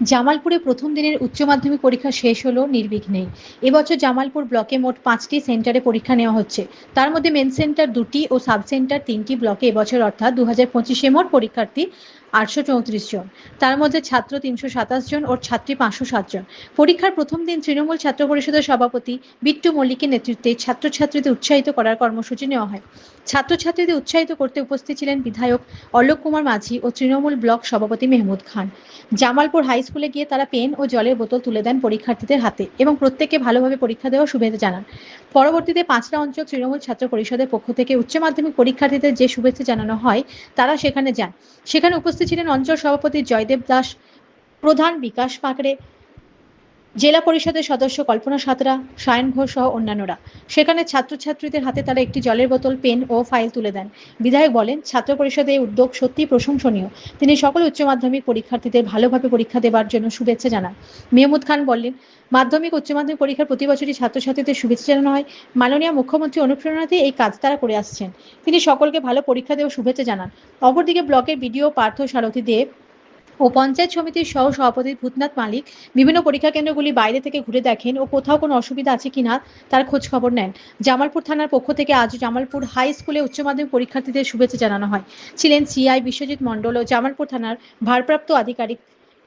জামালপুরে প্রথম দিনের উচ্চ মাধ্যমিক পরীক্ষা শেষ হলো নির্বিঘ্নে এবছর জামালপুর ব্লকে মোট পাঁচটি সেন্টারে পরীক্ষা নেওয়া হচ্ছে। তার মধ্যে মেন সেন্টার দুটি ও সাব সেন্টার তিনটি ব্লকে এবছর অর্থাৎ দু হাজার পঁচিশে মোট পরীক্ষার্থী আটশো চৌত্রিশ জন। তার মধ্যে ছাত্র তিনশো সাতাশ জন ও ছাত্রী পাঁচশো সাত জন। পরীক্ষার প্রথম দিন তৃণমূল ছাত্র পরিষদের সভাপতি বিট্টু মল্লিকের নেতৃত্বে ছাত্রছাত্রীদের উৎসাহিত করার কর্মসূচি নেওয়া হয়। ছাত্রছাত্রীদের উৎসাহিত করতে উপস্থিত ছিলেন বিধায়ক অলোক কুমার মাঝি ও তৃণমূল ব্লক সভাপতি মেহমুদ খান। জামালপুর হাই স্কুলে গিয়ে তারা পেন ও জলের বোতল তুলে দেন পরীক্ষার্থীদের হাতে এবং প্রত্যেককে ভালোভাবে পরীক্ষা দেওয়ার শুভেচ্ছা জানান। পরবর্তীতে পাঁচটা অঞ্চল তৃণমূল ছাত্র পরিষদের পক্ষ থেকে উচ্চ মাধ্যমিক পরীক্ষার্থীদের যে শুভেচ্ছা জানানো হয়, তারা সেখানে যান। সেখানে উপস্থিত ছিলেন অঞ্চল সভাপতি জয়দেব দাস প্রধান বিকাশ পাকড়ে জেলা পরিষদের সদস্য কল্পনা সাঁতরা, সায়ন ঘোষ সহ অন্যান্যরা। সেখানে ছাত্রছাত্রীদের হাতে তারা একটি জলের বোতল, পেন ও ফাইল তুলে দেন। বিধায়ক বলেন, ছাত্র পরিষদের এই উদ্যোগ সত্যি প্রশংসনীয়। তিনি সকল উচ্চ মাধ্যমিক পরীক্ষার্থীদের ভালোভাবে পরীক্ষা দেওয়ার জন্য শুভেচ্ছা জানান। মেহমুদ খান বললেন, মাধ্যমিক উচ্চ মাধ্যমিক পরীক্ষার প্রতি বছরই ছাত্রছাত্রীদের শুভেচ্ছা জানানো হয়। মাননীয় মুখ্যমন্ত্রী অনুপ্রেরণাতে এই কাজ তারা করে আসছেন। তিনি সকলকে ভালো পরীক্ষা দেওয়ার শুভেচ্ছা জানান। অপরদিকে ব্লকের বিডিও পার্থ সারথী দেব ও পঞ্চায়েত সমিতির সহ সভাপতি ভূতনাথ মালিক বিভিন্ন পরীক্ষা কেন্দ্রগুলি বাইরে থেকে ঘুরে দেখেন ও কোথাও কোনো অসুবিধা আছে কিনা তার খোঁজ খবর নেন। জামালপুর থানার পক্ষ থেকে আজ জামালপুর হাই স্কুলে উচ্চ মাধ্যমিক পরীক্ষার্থীদের শুভেচ্ছা জানানো হয়। ছিলেন সিআই বিশ্বজিৎ মণ্ডল ও জামালপুর থানার ভারপ্রাপ্ত আধিকারিক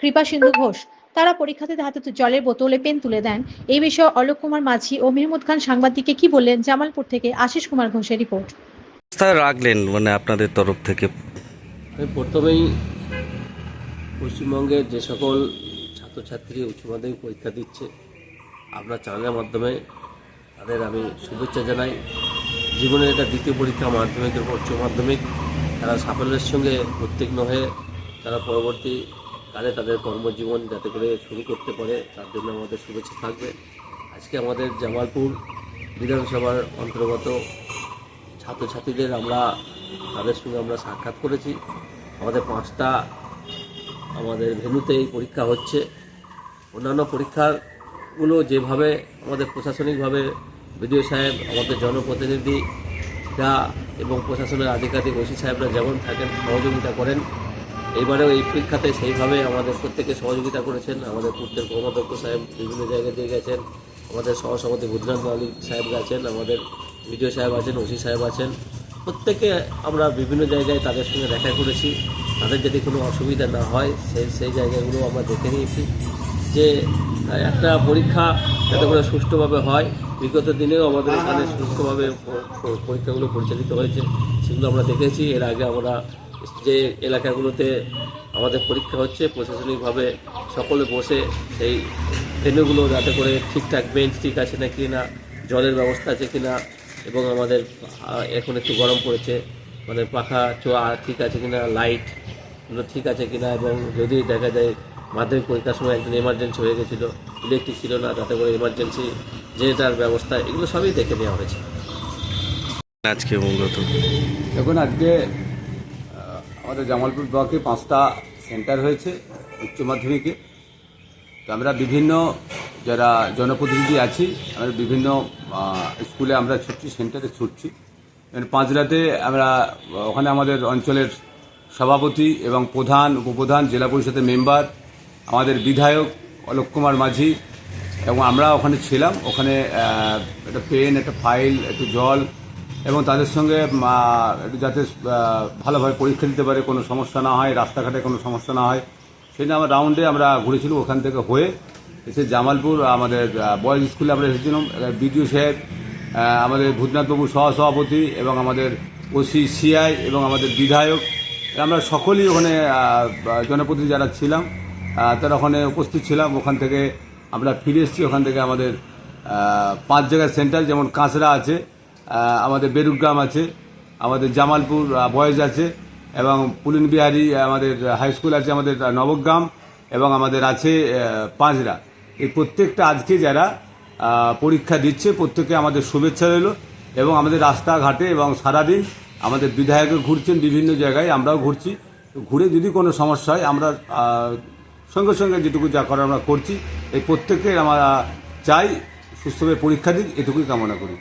কৃপা সিন্ধু ঘোষ। তারা পরীক্ষার্থীদের হাতে জলের বোতলে পেন তুলে দেন। এই বিষয়ে অলোক কুমার মাঝি ও মেহমুদ খান সাংবাদিককে কি বললেন জামালপুর থেকে আশিস কুমার ঘোষের রিপোর্ট। রাখলেন মানে আপনাদের তরফ থেকে? প্রথমেই পশ্চিমবঙ্গের যে সকল ছাত্রছাত্রী উচ্চ মাধ্যমিক পরীক্ষা দিচ্ছে, আপনার চ্যানেলের মাধ্যমে তাদের আমি শুভেচ্ছা জানাই। জীবনের এটা দ্বিতীয় পরীক্ষা মাধ্যমিক এবং উচ্চ মাধ্যমিক। তারা সাফল্যের সঙ্গে উত্তীর্ণ হয়ে তারা পরবর্তী কালে তাদের কর্মজীবন যাতে করে শুরু করতে পারে, তার জন্য আমাদের শুভেচ্ছা থাকবে। আজকে আমাদের জামালপুর বিধানসভার অন্তর্গত ছাত্রছাত্রীদের আমরা, তাদের সঙ্গে আমরা সাক্ষাৎ করেছি। আমাদের পাঁচটা আমাদের ভেন্যুতে এই পরীক্ষা হচ্ছে। অন্যান্য পরীক্ষাগুলো যেভাবে আমাদের প্রশাসনিকভাবে বিডিও সাহেব, আমাদের জনপ্রতিনিধিরা এবং প্রশাসনের আধিকারিক ওসি সাহেবরা যেমন থাকেন, সহযোগিতা করেন এইবারেও এই পরীক্ষাতে সেইভাবে আমাদের প্রত্যেকে সহযোগিতা করেছেন। আমাদের পূর্তের কর্মাধ্যক্ষ সাহেব বিভিন্ন জায়গায় দিয়ে গেছেন। আমাদের সহসভাপতি বুধনাথ মালিক সাহেব আছেন, আমাদের বিডিও সাহেব আছেন, ওসি সাহেব আছেন। প্রত্যেকে আমরা বিভিন্ন জায়গায় তাদের সঙ্গে দেখা করেছি। তাদের যদি কোনো অসুবিধা না হয়, সেই সেই জায়গাগুলো আমরা দেখে নিয়েছি যে একটা পরীক্ষা যাতে করে সুষ্ঠুভাবে হয়। বিগত দিনেও আমাদের এখানে সুষ্ঠুভাবে পরীক্ষাগুলো পরিচালিত হয়েছে, সেগুলো আমরা দেখেছি। এর আগে আমরা যে এলাকাগুলোতে আমাদের পরীক্ষা হচ্ছে, প্রশাসনিকভাবে সকলে বসে সেই ভেন্যুগুলো যাতে করে ঠিকঠাক বেঞ্চ ঠিক আছে না কি না, জলের ব্যবস্থা আছে কি না, এবং আমাদের এখন একটু গরম পড়েছে মানে পাখা চোয়া ঠিক আছে কিনা লাইট এগুলো ঠিক আছে কিনা? এবং যদি দেখা যায় মাধ্যমিক পরীক্ষার সময় একদিন এমার্জেন্সি হয়ে গেছিল ইলেকট্রিক ছিল না তাতে করে এমার্জেন্সি জেনারেটার ব্যবস্থা এগুলো সবই দেখে নেওয়া হয়েছে। আজকে মূলত? দেখুন আজকে আমাদের জামালপুর ব্লকে পাঁচটা সেন্টার হয়েছে উচ্চ মাধ্যমিকে। তো আমরা বিভিন্ন যারা জনপ্রতিনিধি আছি আমরা বিভিন্ন স্কুলে আমরা ছুটছি সেন্টারে ছুটছি। এবং পাঁচরাতে আমরা ওখানে আমাদের অঞ্চলের সভাপতি এবং প্রধান, উপপ্রধান, জেলা পরিষদের মেম্বার, আমাদের বিধায়ক অলোক কুমার মাঝি, এবং আমরা ওখানে ছিলাম। ওখানে একটা পেন, একটা ফাইল, একটু জল, এবং তাদের সঙ্গে যাতে ভালোভাবে পরীক্ষা দিতে পারে, কোনো সমস্যা না হয়, রাস্তাঘাটে কোনো সমস্যা না হয়। সেই জন্য আমরা রাউন্ডে আমরা ঘুরেছিলাম ওখান থেকে হয়ে এসে জামালপুর, আমাদের বয়েজ স্কুলে আমরা এসেছিলাম। বিডিও সাহেব আমাদের ভূতনাথবাবু সহসভাপতি এবং আমাদের ওসি, সিআই এবং আমাদের বিধায়ক আমরা সকলেই ওখানে জনপ্রতিনিধি যারা ছিলাম তারা ওখানে উপস্থিত ছিলাম। ওখান থেকে আমরা ফিরে এসেছি। ওখান থেকে আমাদের পাঁচ জায়গার সেন্টার, যেমন কাঁচরা আছে আমাদের বেরুগ্রাম আছে, আমাদের জামালপুর বয়েজ আছে, এবং পুলিন বিহারি আমাদের হাই স্কুল আছে, আমাদের নবগ্রাম, এবং আমাদের আছে পাঁচরা। এই প্রত্যেকটা আজকে যারা পরীক্ষা দিচ্ছে, প্রত্যেকে আমাদের শুভেচ্ছা রইল, এবং আমাদের রাস্তাঘাটে এবং সারাদিন আমাদের বিধায়কও ঘুরছেন, বিভিন্ন জায়গায় আমরাও ঘুরছি। ঘুরে যদি কোনো সমস্যা হয়, আমরা সঙ্গে সঙ্গে যেটুকু যা করার আমরা করছি, এই প্রত্যেকের আমরা চাই সুস্থভাবে পরীক্ষা দিক, এটুকুই কামনা করি।